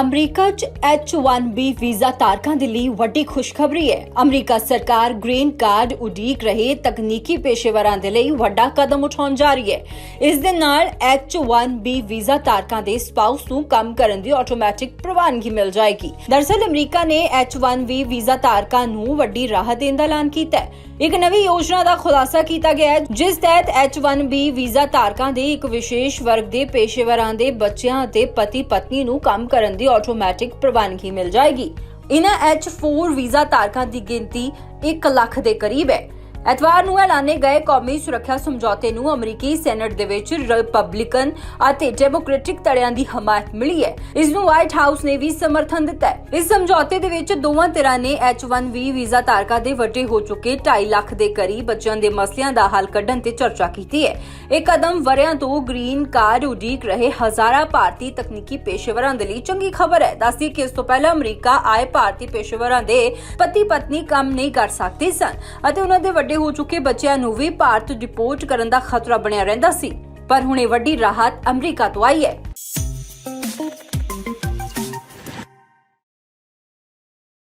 America 'ਚ H1B visa ਧਾਰਕਾਂ ਦੇ ਲਈ ਵੱਡੀ ਖੁਸ਼ਖਬਰੀ ਹੈ। ਅਮਰੀਕਾ ਸਰਕਾਰ ਗ੍ਰੀਨ ਕਾਰਡ ਉਡੀਕ ਰਹੇ ਤਕਨੀਕੀ ਪੇਸ਼ੇਵਰਾਂ ਦੇ ਲਈ ਵੱਡਾ ਕਦਮ ਉਠਾਉਣ ਜਾ ਰਹੀ ਹੈ। ਇਸ ਦੇ ਨਾਲ H1B ਵੀਜ਼ਾ ਧਾਰਕਾਂ ਦੇ ਸਪਾਊਸ ਨੂੰ ਕੰਮ ਕਰਨ ਦੀ ਆਟੋਮੈਟਿਕ ਪ੍ਰਵਾਨਗੀ ਮਿਲ ਜਾਏਗੀ। ਦਰਅਸਲ, ਅਮਰੀਕਾ ਨੇ H1B ਵੀਜ਼ਾ ਧਾਰਕਾਂ ਨੂੰ ਵੱਡੀ ਰਾਹਤ ਦੇਣ ਦਾ ਐਲਾਨ ਕੀਤਾ ਹੈ। ਇੱਕ ਨਵੀਂ ਯੋਜਨਾ ਦਾ ਖੁਲਾਸਾ ਕੀਤਾ ਗਿਆ ਹੈ, ਜਿਸ ਤਹਿਤ H1B ਵੀਜ਼ਾ ਧਾਰਕਾਂ ਦੇ ਇੱਕ ਵਿਸ਼ੇਸ਼ ਵਰਗ ਦੇ ਪੇਸ਼ੇਵਰਾਂ ਦੇ ਬੱਚਿਆਂ ਅਤੇ ਪਤੀ ਪਤਨੀ ਨੂੰ ਕੰਮ ਕਰਨ ਦੀ ਆਟੋਮੈਟਿਕ ਪ੍ਰਵਾਨਗੀ ਮਿਲ ਜਾਏਗੀ। ਇਨ੍ਹਾਂ H4 ਵੀਜ਼ਾ ਧਾਰਕਾਂ ਦੀ ਗਿਣਤੀ 1 ਲੱਖ ਦੇ ਕਰੀਬ ਹੈ। ਐਤਵਾਰ ਨੂੰ ਐਲਾਨੇ ਗਏ ਕੌਮੀ ਸੁਰੱਖਿਆ ਸਮਝੌਤੇ ਨੂੰ ਅਮਰੀਕੀ ਸੈਨੇਟ ਦੇ ਵਿੱਚ ਰਿਪਬਲਿਕਨ ਅਤੇ ਡੈਮੋਕ੍ਰੈਟਿਕ ਧੜਿਆਂ ਦੀ ਹਮਾਇਤ ਮਿਲੀ ਹੈ। ਇਸ ਨੂੰ ਵਾਈਟ ਹਾਊਸ ਨੇ ਵੀ ਸਮਰਥਨ ਦਿੱਤਾ ਹੈ। ਇਸ ਸਮਝੌਤੇ ਦੇ ਵਿੱਚ ਦੋਵਾਂ ਧਿਰਾਂ ਨੇ H1B ਵੀਜ਼ਾ ਧਾਰਕਾਂ ਦੇ ਵੱਡੇ ਹੋ ਚੁੱਕੇ 2.5 ਲੱਖ ਦੇ ਕਰੀਬ ਬੱਚਿਆਂ ਦੇ ਮਸਲਿਆਂ ਦਾ ਹੱਲ ਕੱਢਣ ਤੇ ਚਰਚਾ ਕੀਤੀ ਹੈ। ਇਹ ਕਦਮ ਵਰਿਆਂ ਤੋਂ ਗ੍ਰੀਨ ਕਾਰਡ ਉਡੀਕ ਰਹੇ ਹਜ਼ਾਰਾਂ ਭਾਰਤੀ ਤਕਨੀਕੀ ਪੇਸ਼ੇਵਰਾਂ ਦੇ ਲਈ ਚੰਗੀ ਖਬਰ ਹੈ। ਦੱਸਦੀ ਕਿ ਇਸ ਤੋਂ ਪਹਿਲਾਂ ਅਮਰੀਕਾ ਆਏ ਭਾਰਤੀ ਪੇਸ਼ੇਵਰਾਂ ਦੇ ਪਤੀ ਪਤਨੀ ਕੰਮ ਨਹੀਂ ਕਰ ਸਕਦੇ ਸਨ ਅਤੇ ਉਹਨਾਂ ਦੇ ਵੱਡੇ ਵੱਡੇ ਹੋ ਚੁੱਕੇ ਬੱਚਿਆਂ ਨੂੰ ਵੀ ਭਾਰਤ ਡਿਪੋਰਟ ਕਰਨ ਦਾ ਖਤਰਾ ਬਣਿਆ ਰਹਿੰਦਾ ਸੀ। ਪਰ ਹੁਣ ਇਹ ਵੱਡੀ ਰਾਹਤ ਅਮਰੀਕਾ ਤੋਂ ਆਈ ਹੈ।